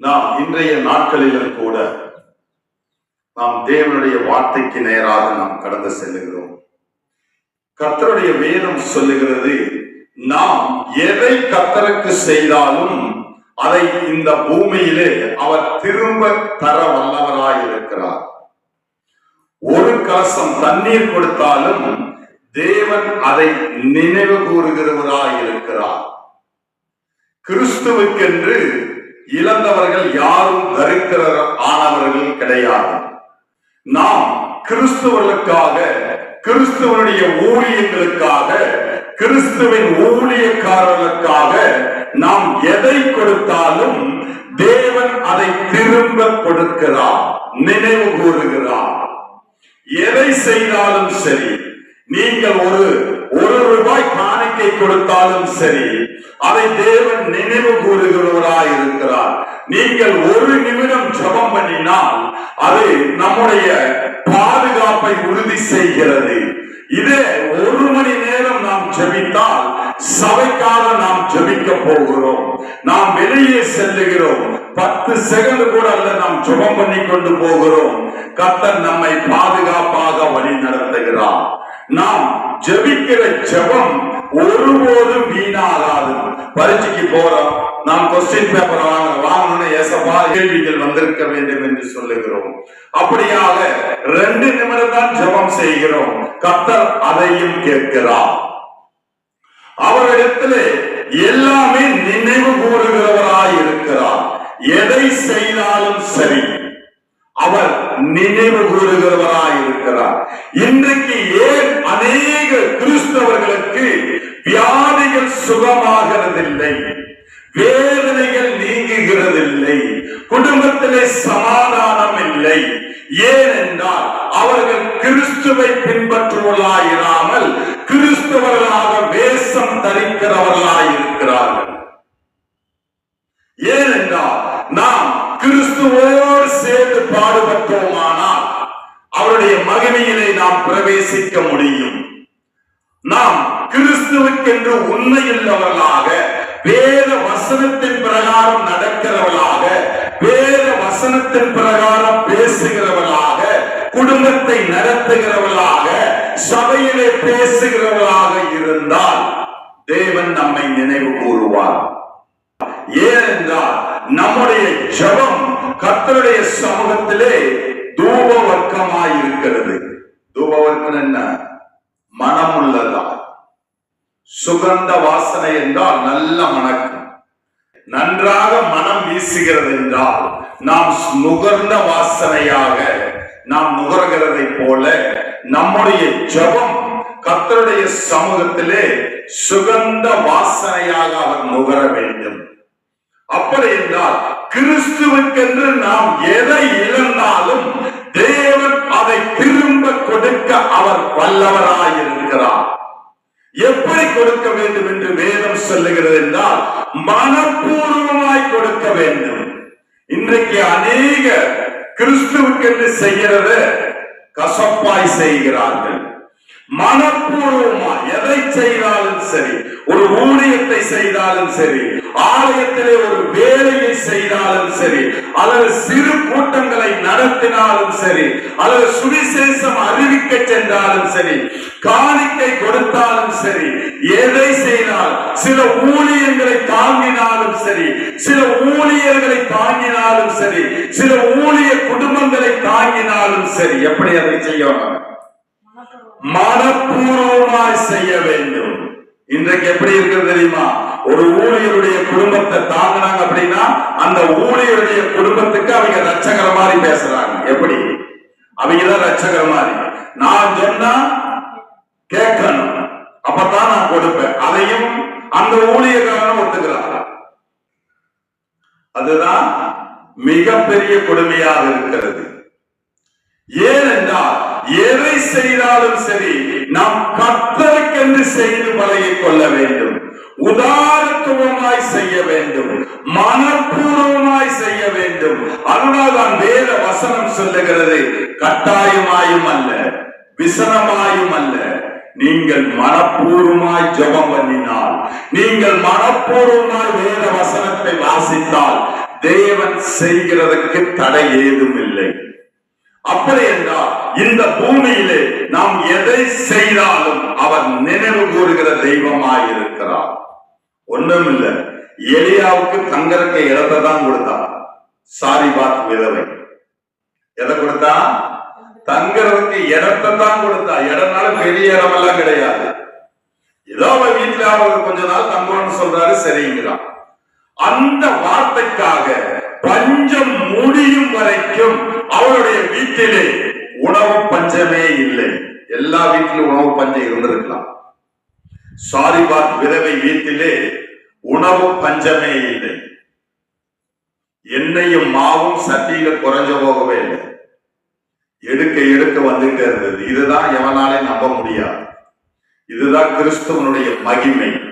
நாம் இன்றைய நாட்களிலும் கூட நாம் தேவனுடைய வார்த்தைக்கு நேராக நாம் கடந்து செல்லுகிறோம். கத்தருடைய வேதம் சொல்லுகிறது நாம் எதை கத்தருக்கு செய்தாலும் அதை இந்த பூமியிலே அவர் திரும்ப தர வல்லவராய் இருக்கிறார். ஒரு கலசம் தண்ணீர் கொடுத்தாலும் தேவன் அதை நினைவு கூறுகிறவராய் இருக்கிறார். கிறிஸ்துவுக்கென்று இழந்தவர்கள் யாரும் தரித்திரர் ஆனவர்கள் கிடையாது. நாம் கிறிஸ்துவர்களுக்காக கிறிஸ்துவனுடைய ஊழியங்களுக்காக கிறிஸ்துவின் ஊழியக்காரர்களுக்காக நாம் எதை கொடுத்தாலும் தேவன் அதை திரும்ப கொடுக்கிறார் நினைவு கூறுகிறார். எதை செய்தாலும் சரி நீங்கள் ஒரு ஒரு ரூபாய் காணிக்கை கொடுத்தாலும் சரி அதை தேவன் நினைவு கூறுகிறவராய் இருக்கிறார் நீங்கள் ஒரு நிமிடம் ஜெபம் பண்ணினால் அது நம்முடைய பாதுகாப்பை உறுதி செய்கிறது. இதே ஒரு மணி நேரம் நாம் ஜெபித்தால் சபைக்காக நாம் ஜெபிக்க போகிறோம். நாம் வெளியே செல்லுகிறோம். பத்து செகண்ட் கூட அல்ல நாம் ஜெபம் பண்ணி கொண்டு போகிறோம். கத்தன் நம்மை பாதுகாப்பாக வழி நடத்துகிறார் நாம் ஜெபிக்கிற ஜெபம் ஒருபோதும் வீணாகாது. பரீட்சைக்கு போறோம் நாம் கொஸ்டின் பேப்பர் வாங்க வாங்கணும்னு ஏசப்பா கேள்விகள் வந்திருக்க வேண்டும் என்று சொல்லுகிறோம். அப்படியாக ரெண்டு நிமிடம் தான் ஜெபம் செய்கிறோம். கத்தர் அதையும் கேட்கிறார். அவரிடத்திலே எல்லாமே நினைவு கூறுகிறவராய் இருக்கிறார். எதை செய்தாலும் சரி. அவர் நினைவு கூறுகிறவராய் இருக்கிறார். இன்றைக்கு ஏன் அநேக கிறிஸ்தவர்களுக்கு வியாதிகள் சுகமாகிறதில்லை? வேதனைகள் நீங்குகிறதில்லை. குடும்பத்திலே சமாதானம் இல்லை ஏனென்றால் அவர்கள் கிறிஸ்துவை பின்பற்றுவர்களாயிராமல் கிறிஸ்தவர்களாக வேஷம் தரிக்கிறவர்களாயிருக்கிறார்கள். ஏனென்றால் நாம் கிறிஸ்துவோடு சேர்ந்து பாடுபட்டோமானால் அவருடைய மகிமையிலே நாம் பிரவேசிக்க முடியும். நாம் கிறிஸ்துவுக்கென்று உண்மையுள்ளவர்களாக வேத வசனத்தின் பிரகாரம் நடக்கிறவர்களாக வேத வசனத்தின் பிரகாரம் பேசுகிறவர்களாக குடும்பத்தை நடத்துகிறவர்களாக சபையிலே பேசுகிறவர்களாக இருந்தால் தேவன் நம்மை நினைவு கூறுவார். ஏனென்றால் நம்முடைய ஜெபம் கத்தருடைய சமூகத்திலே தூப வர்க்கமாய் இருக்கிறது தூப வர்க்கம் என்ன? மனம் உள்ளதா சுகந்த வாசனை என்றால் நல்ல மணக்கம். நன்றாக மனம் வீசுகிறது என்றால் நாம் நுகர்ந்த வாசனையாக நாம் நுகர்கிறதை போல நம்முடைய ஜெபம் கத்தருடைய சமூகத்திலே சுகந்த வாசனையாக அவர் நுகர வேண்டும். அப்படி என்றால் கிறிஸ்துவுக்கென்று நாம் எதை இழந்தாலும் தேவன் அதை திரும்ப கொடுக்க அவர் வல்லவராயிருக்கிறார். எப்படி கொடுக்க வேண்டும் என்று வேதம் சொல்லுகிறது என்றால் மனப்பூர்வமாய் கொடுக்க வேண்டும். இன்றைக்கு அநேக கிறிஸ்துவுக்கென்று செய்கிறது கசப்பாய் செய்கிறார்கள். மனப்பூர்வமா எதை செய்தாலும் சரி ஒரு ஊழியத்தை செய்தாலும் சரி ஆலயத்திலே ஒரு வேலையை செய்தாலும் சரி அல்லது சிறு கூட்டங்களை நடத்தினாலும் சரி அல்லது சுவிசேஷம் அறிவிக்க சென்றாலும் சரி காணிக்கை கொடுத்தாலும் சரி எதை செய்தால் சில ஊழியர்களை தாங்கினாலும் சரி சில ஊழியர்களை தாங்கினாலும் சரி சில ஊழிய குடும்பங்களை தாங்கினாலும் சரி எப்படி அதை செய்யணும்? மனப்பூர்வமாய் செய்ய வேண்டும். இன்றைக்கு எப்படி இருக்கு தெரியுமா? ஒரு ஊழியருடைய குடும்பத்தை தாங்கினாங்க அப்படின்னா அந்த ஊழியருடைய குடும்பத்துக்கு அவங்க ரச்சகர மாதிரி பேசுறாங்க. எப்படி? அவங்கதான் ரச்சகர மாதிரி. நான் சொன்னா கேட்கணும். அப்பதான் நான் கொடுப்பேன். அதையும் அந்த ஊழியக்காரன் ஒத்துக்கிறான் அதுதான் மிகப்பெரிய கொடுமையாக இருக்கிறது. ஏனென்றால் எதை செய்தாலும் சரி நாம் கத்தருக்கென்று செய்து பழகிக் கொள்ள வேண்டும். உதாரத்துவமாய் செய்ய வேண்டும். மனப்பூர்வமாய் செய்ய வேண்டும். அதனால் தான் வேத வசனம் சொல்லுகிறது கட்டாயமாயும் அல்ல விசனமாயும் அல்ல. நீங்கள் மனப்பூர்வமாய் ஜெபம் பண்ணினால் நீங்கள் மனப்பூர்வமாய் வேத வசனத்தை வாசித்தால் தேவன் செய்கிறதுக்கு தடை ஏதும் இல்லை. அப்படி என்றால் இந்த பூமியிலே நாம் எதை செய்தாலும் அவர் நினைவு கூறுகிற தெய்வமாயிருக்கிறார். ஒண்ணும் இல்லை எலியாவுக்கு தங்கறக்க இடத்தை தான் கொடுத்தான் சாரிபாத் விதவை. எதை கொடுத்தா? தங்கறதுக்கு இடத்தை தான் கொடுத்தா இடம்னால பெரிய இடமெல்லாம் கிடையாது. ஏதோ அவன் வீட்டுல அவர் கொஞ்ச நாள் தங்கணும்னு சொல்றாரு சரிங்கிறான். அந்த வார்த்தைக்காக பஞ்சம் முடியும் வரைக்கும் அவருடைய வீட்டிலே உணவு பஞ்சமே இல்லை. எல்லா வீட்டிலும் உணவு பஞ்சம் இருந்திருக்கலாம். சாரிபாத் விதவை வீட்டிலே உணவு பஞ்சமே இல்லை. எண்ணெயும் மாவும் சட்டியில குறைஞ்ச போகவே இல்லை. எடுக்க எடுக்க வந்துகிட்டே இருந்தது. இதுதான் எவனாலே நம்ப முடியாது. இதுதான் கிறிஸ்துவனுடைய மகிமை.